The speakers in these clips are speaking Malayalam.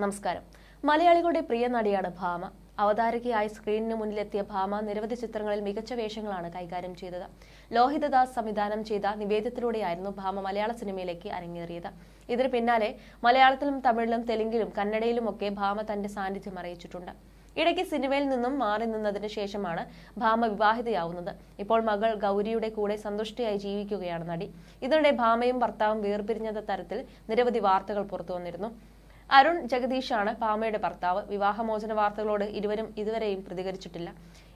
നമസ്കാരം. മലയാളികളുടെ പ്രിയ നടിയാണ് ഭാമ. അവതാരകയായി സ്ക്രീനിന് മുന്നിലെത്തിയ ഭാമ നിരവധി ചിത്രങ്ങളിൽ മികച്ച വേഷങ്ങളാണ് കൈകാര്യം ചെയ്തത്. ലോഹിതദാസ് സംവിധാനം ചെയ്ത നിവേദ്യത്തിലൂടെയായിരുന്നു ഭാമ മലയാള സിനിമയിലേക്ക് അരങ്ങേറിയത്. ഇതിന് പിന്നാലെ മലയാളത്തിലും തമിഴിലും തെലുങ്കിലും കന്നഡയിലുമൊക്കെ ഭാമ തന്റെ സാന്നിധ്യം അറിയിച്ചിട്ടുണ്ട്. ഇടയ്ക്ക് സിനിമയിൽ നിന്നും മാറി നിന്നതിന് ശേഷമാണ് ഭാമ വിവാഹിതയാവുന്നത്. ഇപ്പോൾ മകൾ ഗൗരിയുടെ കൂടെ സന്തുഷ്ടയായി ജീവിക്കുകയാണ് നടി. ഇതിനിടെ ഭാമയും ഭർത്താവും വേർപിരിഞ്ഞ തരത്തിൽ നിരവധി വാർത്തകൾ പുറത്തു വന്നിരുന്നു അരുൺ ജഗദീഷാണ് പാമയുടെ ഭർത്താവ്. വിവാഹമോചന വാർത്തകളോട് ഇരുവരും ഇതുവരെയും പ്രതികരിച്ചിട്ടില്ല.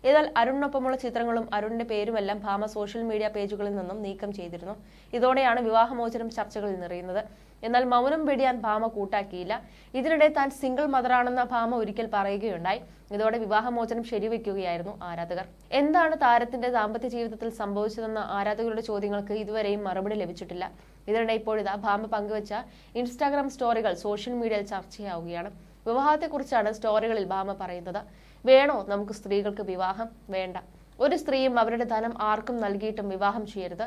എന്നാൽ അരുണിനൊപ്പമുള്ള ചിത്രങ്ങളും അരുണിന്റെ പേരുമെല്ലാം ഭാമ സോഷ്യൽ മീഡിയ പേജുകളിൽ നിന്നും നീക്കം ചെയ്തിരുന്നു. ഇതോടെയാണ് വിവാഹമോചനം ചർച്ചകളിൽ നിറയുന്നത്. എന്നാൽ മൗനം വെടിയാൻ ഭാമ കൂട്ടാക്കിയില്ല. ഇതിനിടെ താൻ സിംഗിൾ മദറാണെന്ന ഭാമ ഒരിക്കൽ പറയുകയുണ്ടായി. ഇതോടെ വിവാഹമോചനം ശരിവെക്കുകയായിരുന്നു ആരാധകർ. എന്താണ് താരത്തിന്റെ ദാമ്പത്യ ജീവിതത്തിൽ സംഭവിച്ചതെന്ന ആരാധകരുടെ ചോദ്യങ്ങൾക്ക് ഇതുവരെയും മറുപടി ലഭിച്ചിട്ടില്ല. ഇതിനിടെ ഇപ്പോഴിതാ ഭാമ പങ്കുവച്ച ഇൻസ്റ്റാഗ്രാം സ്റ്റോറികൾ സോഷ്യൽ മീഡിയയിൽ ചർച്ചയാവുകയാണ്. വിവാഹത്തെക്കുറിച്ചാണ് സ്റ്റോറികളിൽ ഭാമ പറയുന്നത്. വേണോ നമുക്ക് സ്ത്രീകൾക്ക് വിവാഹം? വേണ്ട. ഒരു സ്ത്രീയും അവരുടെ ധനം ആർക്കും നൽകിയിട്ടും വിവാഹം ചെയ്യരുത്.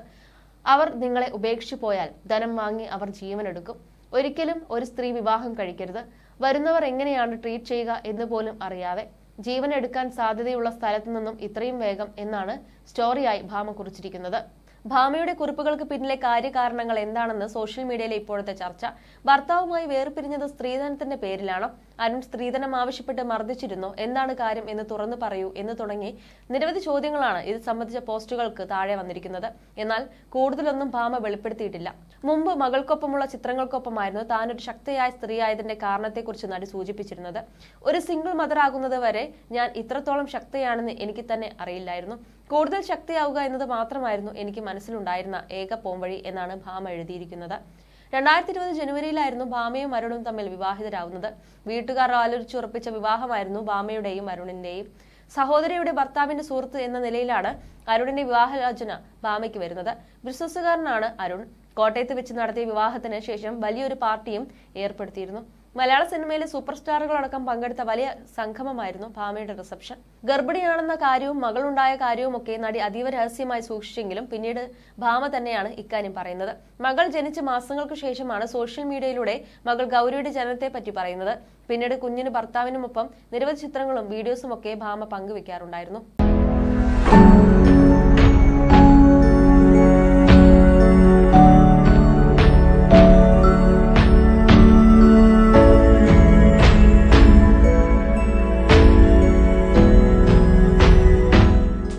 അവർ നിങ്ങളെ ഉപേക്ഷിച്ചു പോയാൽ ധനം വാങ്ങി അവർ ജീവനെടുക്കും. ഒരിക്കലും ഒരു സ്ത്രീ വിവാഹം കഴിക്കരുത്. വരുന്നവർ എങ്ങനെയാണ് ട്രീറ്റ് ചെയ്യുക എന്ന് പോലും അറിയാതെ ജീവൻ എടുക്കാൻ സാധ്യതയുള്ള സ്ഥലത്തു നിന്നും ഇത്രയും വേഗം എന്നാണ് സ്റ്റോറിയായി ഭാമ കുറിച്ചിരിക്കുന്നത്. ഭാമയുടെ കുറിപ്പുകൾക്ക് പിന്നിലെ കാര്യകാരണങ്ങൾ എന്താണെന്ന് സോഷ്യൽ മീഡിയയിലെ ഇപ്പോഴത്തെ ചർച്ച. ഭർത്താവുമായി വേർപിരിഞ്ഞത് സ്ത്രീധനത്തിന്റെ പേരിലാണോ? അരുൺ സ്ത്രീധനം ആവശ്യപ്പെട്ട് മർദ്ദിച്ചിരുന്നോ. എന്താണ് കാര്യം എന്ന് തുറന്നു പറയൂ എന്ന് തുടങ്ങി നിരവധി ചോദ്യങ്ങളാണ് ഇത് സംബന്ധിച്ച പോസ്റ്റുകൾക്ക് താഴെ വന്നിരിക്കുന്നത്. എന്നാൽ കൂടുതലൊന്നും ഭാമ വെളിപ്പെടുത്തിയിട്ടില്ല. മുമ്പ് മകൾക്കൊപ്പമുള്ള ചിത്രങ്ങൾക്കൊപ്പമായിരുന്നു താൻ ഒരു ശക്തിയായ സ്ത്രീയായതിന്റെ കാരണത്തെക്കുറിച്ച് നടി സൂചിപ്പിച്ചിരുന്നത്. ഒരു സിംഗിൾ മദർ ആകുന്നത് വരെ ഞാൻ ഇത്രത്തോളം ശക്തിയാണെന്ന് എനിക്ക് തന്നെ അറിയില്ലായിരുന്നു. കൂടുതൽ ശക്തിയാവുക എന്നത് മാത്രമായിരുന്നു എനിക്ക് മനസ്സിലുണ്ടായിരുന്ന ഏക പോംവഴി എന്നാണ് ഭാമ എഴുതിയിരിക്കുന്നത്. രണ്ടായിരത്തി ഇരുപത് ജനുവരിയിലായിരുന്നു ഭാമയും അരുണും തമ്മിൽ വിവാഹിതരാകുന്നത് വീട്ടുകാർ ആലോചിച്ചുറപ്പിച്ച വിവാഹമായിരുന്നു ഭാമയുടെയും അരുണിന്റെയും. സഹോദരിയുടെ ഭർത്താവിന്റെ സുഹൃത്ത് എന്ന നിലയിലാണ് അരുണിന്റെ വിവാഹരാചന ഭാമയ്ക്ക് വരുന്നത്. ബിസിനസ്സുകാരനാണ് അരുൺ. കോട്ടയത്ത് വെച്ച് നടത്തിയ വിവാഹത്തിന് ശേഷം വലിയൊരു പാർട്ടിയും ഏർപ്പെടുത്തിയിരുന്നു. മലയാള സിനിമയിലെ സൂപ്പർ സ്റ്റാറുകളടക്കം പങ്കെടുത്ത വലിയ സംഗമമായിരുന്നു ഭാമയുടെ റിസപ്ഷൻ. ഗർഭിണിയാണെന്ന കാര്യവും മകളുണ്ടായ കാര്യവും ഒക്കെ നടി അതീവ രഹസ്യമായി സൂക്ഷിച്ചെങ്കിലും പിന്നീട് ഭാമ തന്നെയാണ് ഇക്കാര്യം പറയുന്നത്. മകൾ ജനിച്ച മാസങ്ങൾക്ക് ശേഷമാണ് സോഷ്യൽ മീഡിയയിലൂടെ മകൾ ഗൗരിയുടെ ജനനത്തെ പറ്റി പറയുന്നത്. പിന്നീട് കുഞ്ഞിന് ഭർത്താവിനുമൊപ്പം നിരവധി ചിത്രങ്ങളും വീഡിയോസും ഒക്കെ ഭാമ പങ്കുവെക്കാറുണ്ടായിരുന്നു.